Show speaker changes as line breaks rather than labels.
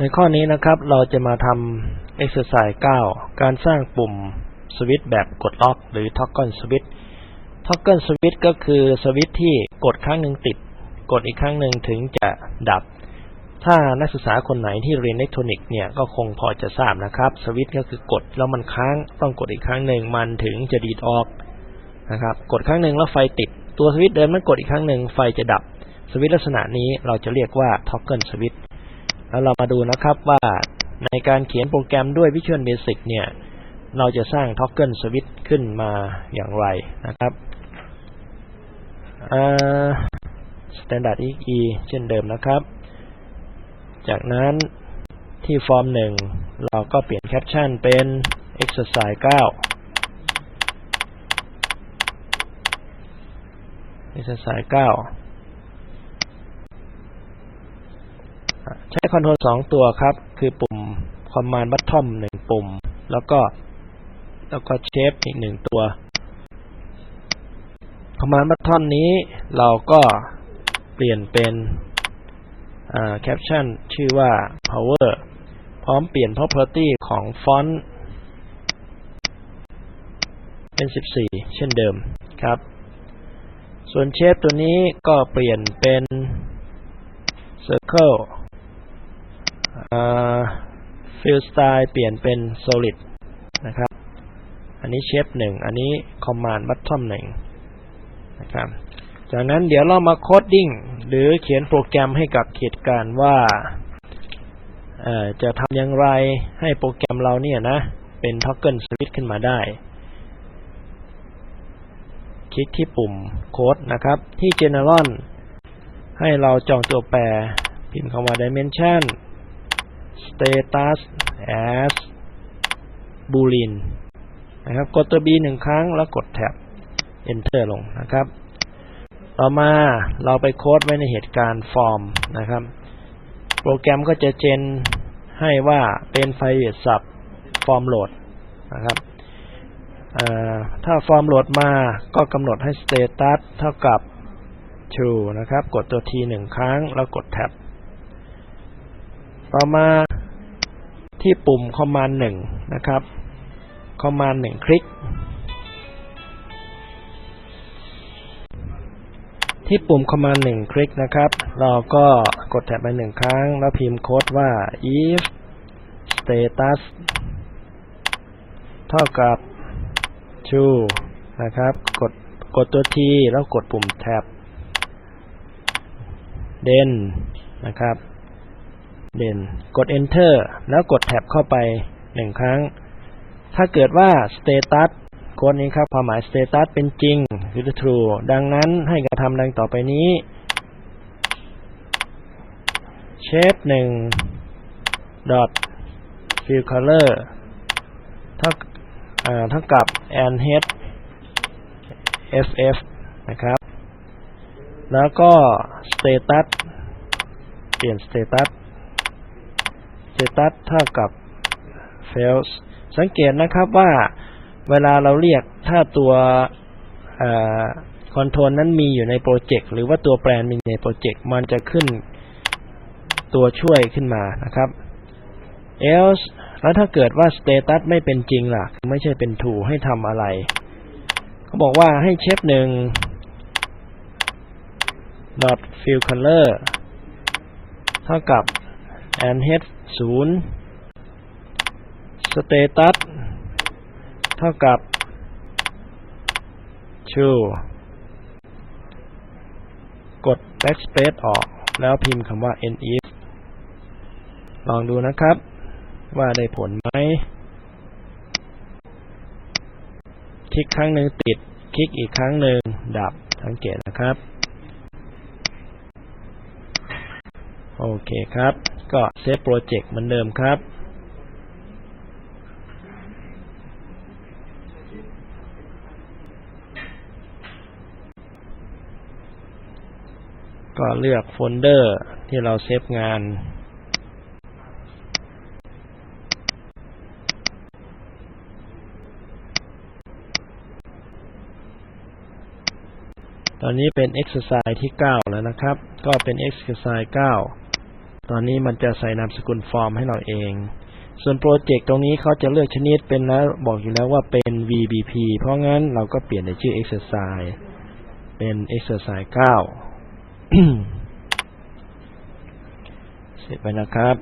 ในข้อนี้นะครับเราจะมาทำ exercise 9 การสร้างปุ่มสวิตช์แบบกดล็อก หรือ toggle switch toggle switch ก็คือสวิตช์ที่กดครั้งหนึ่งติด กดอีกครั้งหนึ่งถึงจะดับ ถ้านักศึกษาคนไหนที่เรียนอิเล็กทรอนิกส์เนี่ยก็คงพอจะทราบนะครับ สวิตช์ก็คือกดแล้วมันค้างต้องกดอีกครั้งหนึ่งมันถึงจะดีดออกนะครับ กดครั้งหนึ่งแล้วไฟติด ตัวสวิตช์เดิมมันกดอีกครั้งหนึ่งไฟจะดับ สวิตช์ลักษณะนี้เราจะเรียกว่า toggle switch แล้วเรามาดูนะครับว่าในการเขียนโปรแกรมด้วย Visual Basic เนี่ย เราจะสร้าง Toggle Switch ขึ้นมาอย่างไรนะครับ Standard XE เช่นเดิมนะครับ จากนั้นที่ฟอร์มหนึ่งเราก็เปลี่ยนแคปชั่นเป็น Exercise 9 Exercise 9 ใช้คอนโทรลสองตัวครับ คือปุ่ม Command Button หนึ่งปุ่ม แล้วก็ แล้วก็ Shape อีกหนึ่งตัว Command Button นี้เราก็เปลี่ยนเป็นแคปชั่นชื่อว่า Power พร้อมเปลี่ยน Property ของฟอนต์เป็น 14 เช่นเดิมครับ ส่วนเชฟตัวนี้ก็เปลี่ยนเป็น Circle ฟิลสไตล์เปลี่ยนเป็น solid นะครับ อันนี้เชฟหนึ่ง อันนี้ command button หนึ่งนะครับ จากนั้นเดี๋ยวเรามาโคดดิ้งหรือเขียนโปรแกรมให้กับเหตุการณ์ว่าจะทำอย่างไรให้โปรแกรมเราเนี่ยนะ เป็น toggle switch ขึ้นมาได้ คลิกที่ปุ่มโค้ดนะครับ ที่ general ให้เราจองตัวแปร พิมพ์คำว่า dimension status as boolean นะครับ กดตัว b หนึ่งครั้งแล้วกดแท็บ enter ลงนะครับ ต่อมาเราไปโค้ดไว้ในเหตุการณ์ form นะครับ โปรแกรมก็จะเจนให้ว่าเป็นไฟล์สับ form load นะครับถ้า form load มาก็กำหนดให้ status เท่ากับ true นะครับ กดตัว t หนึ่งครั้งแล้วกดแท็บ ต่อมาที่ปุ่ม Command 1นะครับ Command 1คลิก ที่ปุ่ม Command 1คลิกนะครับ เราก็กดแท็บไปหนึ่งครั้ง แล้วพิมพ์โค้ดว่า if status เท่ากับ true นะครับ กดกดตัว T แล้วกดปุ่มแท็บ then นะครับ เด่น กด enter แล้วกดแท็บเข้าไปหนึ่งครั้ง ถ้าเกิดว่า status โค้ดนี้ครับ ความหมาย status เป็นจริงคือ true ดังนั้นให้กระทำดังต่อไปนี้ shape 1 dot fill color เท่าเท่ากับ and head ff นะครับ แล้วก็ status เปลี่ยน status status เท่ากับ fails สังเกตนะครับว่าเวลาเราเรียกถ้าตัวคอนโทรลนั้นมีอยู่ในโปรเจกต์หรือว่าตัวแปรนมีในโปรเจกต์มันจะขึ้นตัวช่วยขึ้นมานะครับ else แล้วถ้าเกิดว่า status ไม่เป็นจริงล่ะ ไม่ใช่เป็น true ให้ทำอะไร เขาบอกว่าให้เชฟหนึ่ง dot fill color เท่ากับ and head ศูนย์ status เท่ากับ true กด backspace ออก แล้วพิมพ์คำว่า nif ลองดูนะครับ ว่าได้ผลไหม คลิกครั้งหนึ่งติด คลิกอีกครั้งหนึ่งดับ สังเกตนะครับ โอเคครับ ก็เซฟโปรเจกต์เหมือนเดิมครับ ก็เลือกโฟลเดอร์ที่เราเซฟงานตอนนี้เป็น exercise ที่ 9 แล้วนะครับ ก็เป็น exercise 9 ตอนนี้มันจะใส่นามสกุลฟอร์มให้เราเอง ส่วนโปรเจกต์ตรงนี้เขาจะเลือกชนิดเป็นแล้วบอกอยู่แล้วว่าเป็น VBP เพราะงั้นเราก็เปลี่ยนในชื่อ exercise เป็น exercise 9 เสร็จไปนะครับ